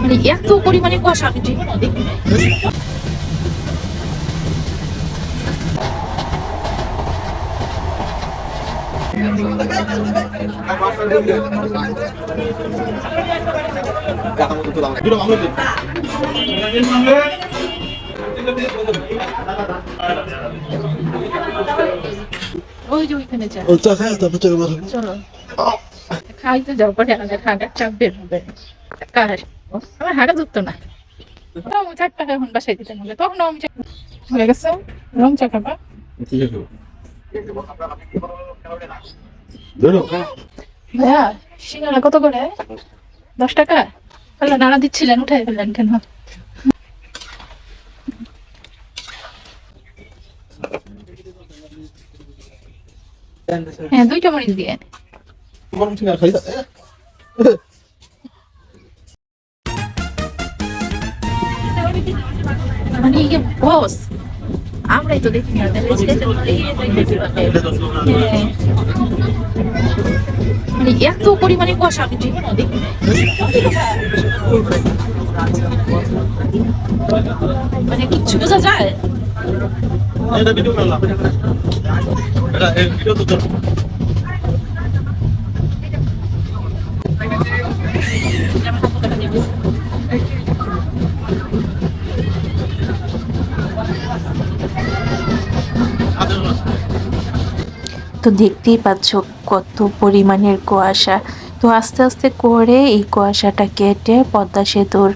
মানে এত পরিমাণে কুয়াশা আমি জীবনে দেখি নাই। ওই যে ওইখানে যা। ও চা খায় তারপর চলে চলো। খাইতে যাও পরে আমাদের হাগার চাপ বের হবে। কার? আমার হাগা ধরতো না। চার টাকা এখন বাসায় দিতে তখন হয়ে গেছে। রং চা ভাইয়া, সিঙ্গারা কত করে? দশ টাকা? তাহলে দিচ্ছিলেন, উঠাই ফেললেন কেন? হ্যাঁ দুইটা মরিচ দিয়ে। মানে ইয়ে বস আমরাই তো দেখি না হ্যাঁ। মানে এত পরিমাণে কুয়াশা আমি দেখি মানে কিচ্ছু বোঝা যায় এটা ভিডিও করলাম এটা ভিডিও তো তো দেখতেই পাচ্ছ কত পরিমাণের কুয়াশা। তো আস্তে আস্তে করে এই কুয়াশাটা কেটে পদ্মা সেতুর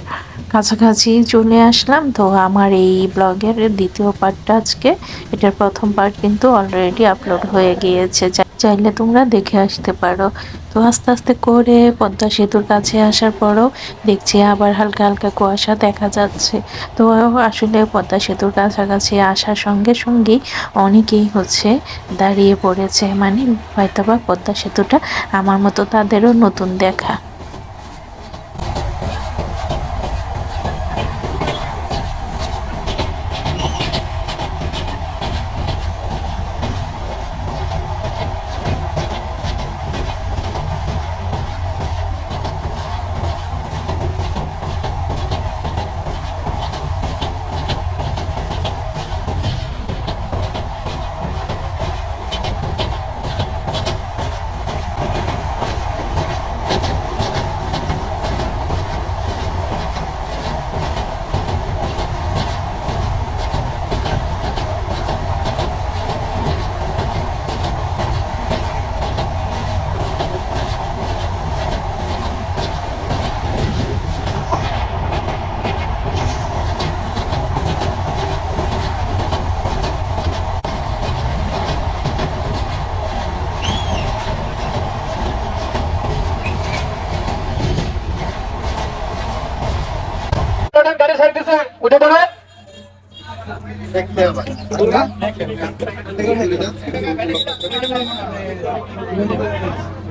কাছাকাছি চলে আসলাম। তো আমার এই ব্লগের দ্বিতীয় পার্টটা আজকে, এটার প্রথম পার্ট কিন্তু অলরেডি আপলোড হয়ে গিয়েছে। চাইলে তোমরা দেখে আসতে পারো। তো আস্তে আস্তে করে পদ্মা সেতুর কাছে আসার পরও দেখছি আবার হালকা হালকা কুয়াশা দেখা যাচ্ছে। তো আসলে পদ্মা সেতুর কাছাকাছি আসার সঙ্গে সঙ্গেই অনেকেই হচ্ছে দাঁড়িয়ে পড়েছে। মানে হয়তোবা পদ্মা সেতুটা আমার মতো তাদেরও নতুন দেখা। मॅडम गाडी साहेब कुठे बरोबर Thank.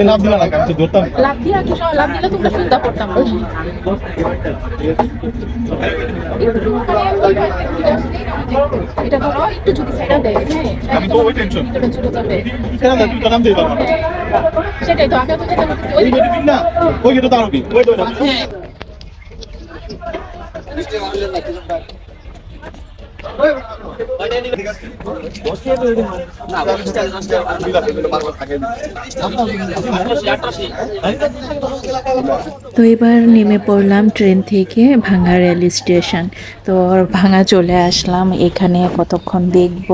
লাভ দিলা না ধরতাম লাভ দিয়ে কি লাভ দিলে তোমরা সুন্দর করতাম এটা ধরো একটু যদি সাইডা দেয় হ্যাঁ আমি তো ওই টেনশন কেন তুই তো নাম না। সেটাই তো আমি তো যেটা বলছি ওই ওই গেটে দিন না? ওই গেটে দাঁড়াবি ওই তো হ্যাঁ তো এবার নেমে পড়লাম ট্রেন থেকে ভাঙা রেল স্টেশন। তো ভাঙা চলে আসলাম এখানে কতক্ষণ দেখব?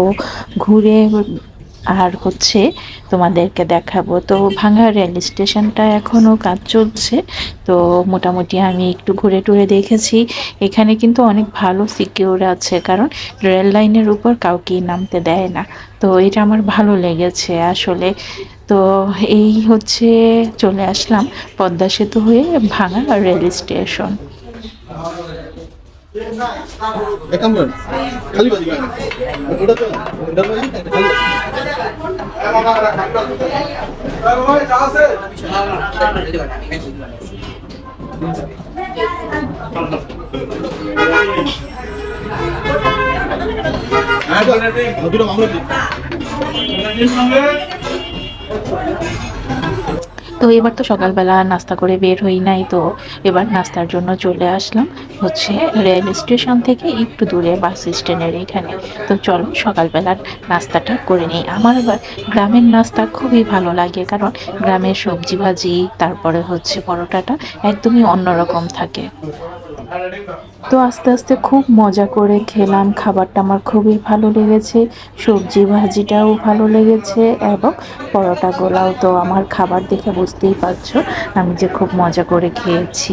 ঘুরে আর হচ্ছে তোমাদেরকে দেখাবো। তো ভাঙা রেল স্টেশনটা এখনও কাজ চলছে। তো মোটামুটি আমি একটু ঘুরে টুরে দেখেছি। এখানে কিন্তু অনেক ভালো সিকিউর আছে, কারণ রেল লাইনের উপর কাউকেই নামতে দেয় না। তো এটা আমার ভালো লেগেছে আসলে। তো এই হচ্ছে চলে আসলাম পদ্মা সেতু হয়ে ভাঙা রেল স্টেশন। খালি ওটা তো ওটা হ্যাঁ চল দুটো মামলা তো এবার তো সকালবেলা নাস্তা করে বের হই নাই, তো এবার নাস্তার জন্য চলে আসলাম হচ্ছে রেল স্টেশন থেকে একটু দূরে বাস স্ট্যান্ডের এখানে। তো চলো সকালবেলার নাস্তাটা করে নিই। আমার আবার গ্রামের নাস্তা খুবই ভালো লাগে, কারণ গ্রামের সবজি ভাজি, তারপরে হচ্ছে পরোটাটা একদমই অন্যরকম থাকে। তো আস্তে আস্তে খুব মজা করে খেলাম। খাবারটা আমার খুবই ভালো লেগেছে, সবজি ভাজিটাও ভালো লেগেছে এবং পরোটা গোলাও তো আমার খাবার দেখে বুঝতেই পারছ, আমি যে খুব মজা করে খেয়েছি।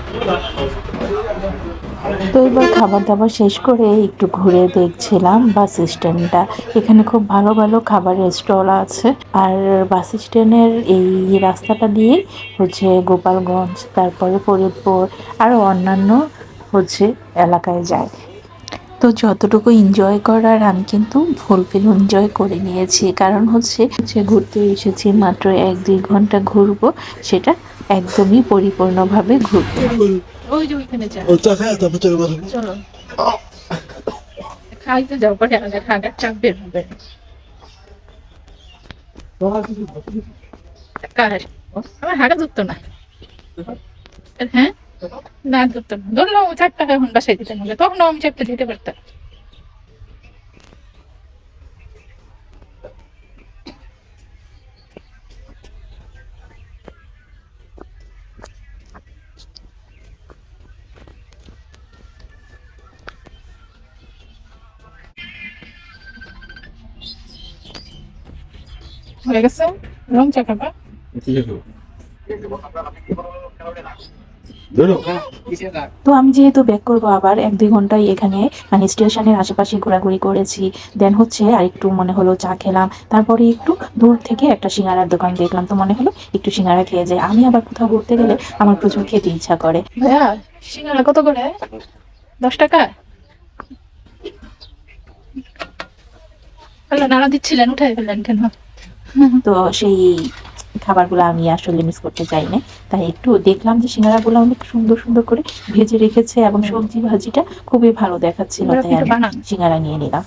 তো এবার খাবার দাবার শেষ করে একটু ঘুরে দেখছিলাম বাস স্ট্যান্ডটা। এখানে খুব ভালো ভালো খাবারের স্টল আছে। আর বাস স্ট্যান্ডের এই রাস্তাটা দিয়ে হচ্ছে গোপালগঞ্জ, তারপরে ফরিদপুর আরও অন্যান্য হচ্ছে এলাকায় যায়। তো যতটুকু এনজয় করার আমি কিন্তু ফুলফিল এনজয় করে নিয়েছি। কারণ হচ্ছে হচ্ছে ঘুরতে এসেছি মাত্র এক দুই ঘণ্টা ঘুরবো, সেটা একদমই পরিপূর্ণভাবে ঘুরবো ওই যে ওইখানে চলে। চলো। খাইতে যাও পরে আগে খাগার চাপ বের হবে। আমার হাগা ধরতো না। হ্যাঁ? না ধরতো না। ধরলাম চার টাকা এখন বাসায় দিতে হবে। তখন আমি চাপতে দিতে পারতাম। হয়ে গেছে। রং চা খাবা ঠিক আছে ধরো। তো আমি যেহেতু ব্যাক করব আবার এক দুই ঘন্টায় এখানে মানে স্টেশনের আশেপাশে ঘোরাঘুরি করেছি। দেন হচ্ছে আর একটু মনে হলো চা খেলাম। তারপরে একটু দূর থেকে একটা সিঙ্গারার দোকান দেখলাম। তো মনে হলো একটু সিঙ্গারা খেয়ে যাই। আমি আবার কোথাও ঘুরতে গেলে আমার প্রচুর খেতে ইচ্ছা করে। ভাইয়া সিঙ্গারা কত করে? দশ টাকা? নাড়া দিচ্ছিলেন উঠাই ফেললেন কেন? তো সেই খাবারগুলো আমি আসলে মিস করতে চাই না তাই একটু দেখলাম যে সিঙ্গারাগুলো অনেক সুন্দর সুন্দর করে ভেজে রেখেছে এবং সবজি ভাজিটা খুবই ভালো দেখাচ্ছিল তাই আমি সিঙ্গারা নিয়ে নিলাম।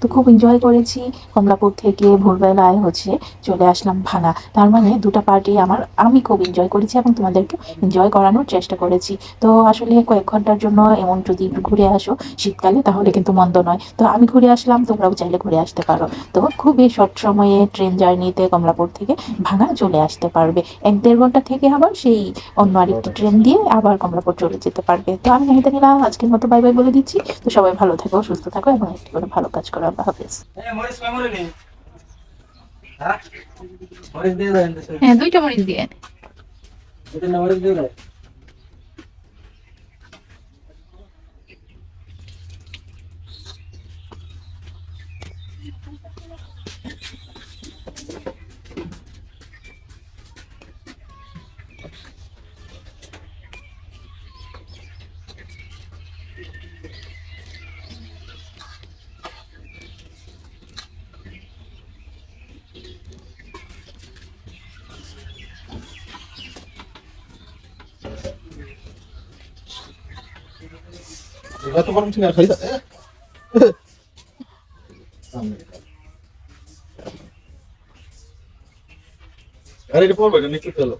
তো খুব এনজয় করেছি। কমলাপুর থেকে ভোরবেলায় হচ্ছে, চলে আসলাম ভাঙা তার মানে দুটো পার্টি আমার, আমি খুব এনজয় করেছি এবং তোমাদেরকে এনজয় করানোর চেষ্টা করেছি। তো আসলে কয়েক ঘণ্টার জন্য এমন যদি ঘুরে আসো শীতকালে, তাহলে কিন্তু মন্দ নয়। তো আমি ঘুরে আসলাম, তোমরাও চাইলে ঘুরে আসতে পারো। তো খুবই শর্ট সময়ে ট্রেন জার্নিতে কমলাপুর থেকে ভাঙা চলে আসতে পারবে। এক দেড় ঘণ্টা থেকে আবার সেই অন্য আরেকটি ট্রেন দিয়ে আবার কমলাপুর চলে যেতে পারবে। তো আমি নাহিদা নিলাম আজকের মতো বাই বাই বলে দিচ্ছি। তো সবাই ভালো থাকো, সুস্থ থাকো এবং একটি করে ভালো কাজ করো আল্লাহ হাফেজ হ্যাঁ দুইটা মরিচ দিয়ে এত গরম সিঙ্গারা খাই আরে এটা পড়বে এটা নিচে চলো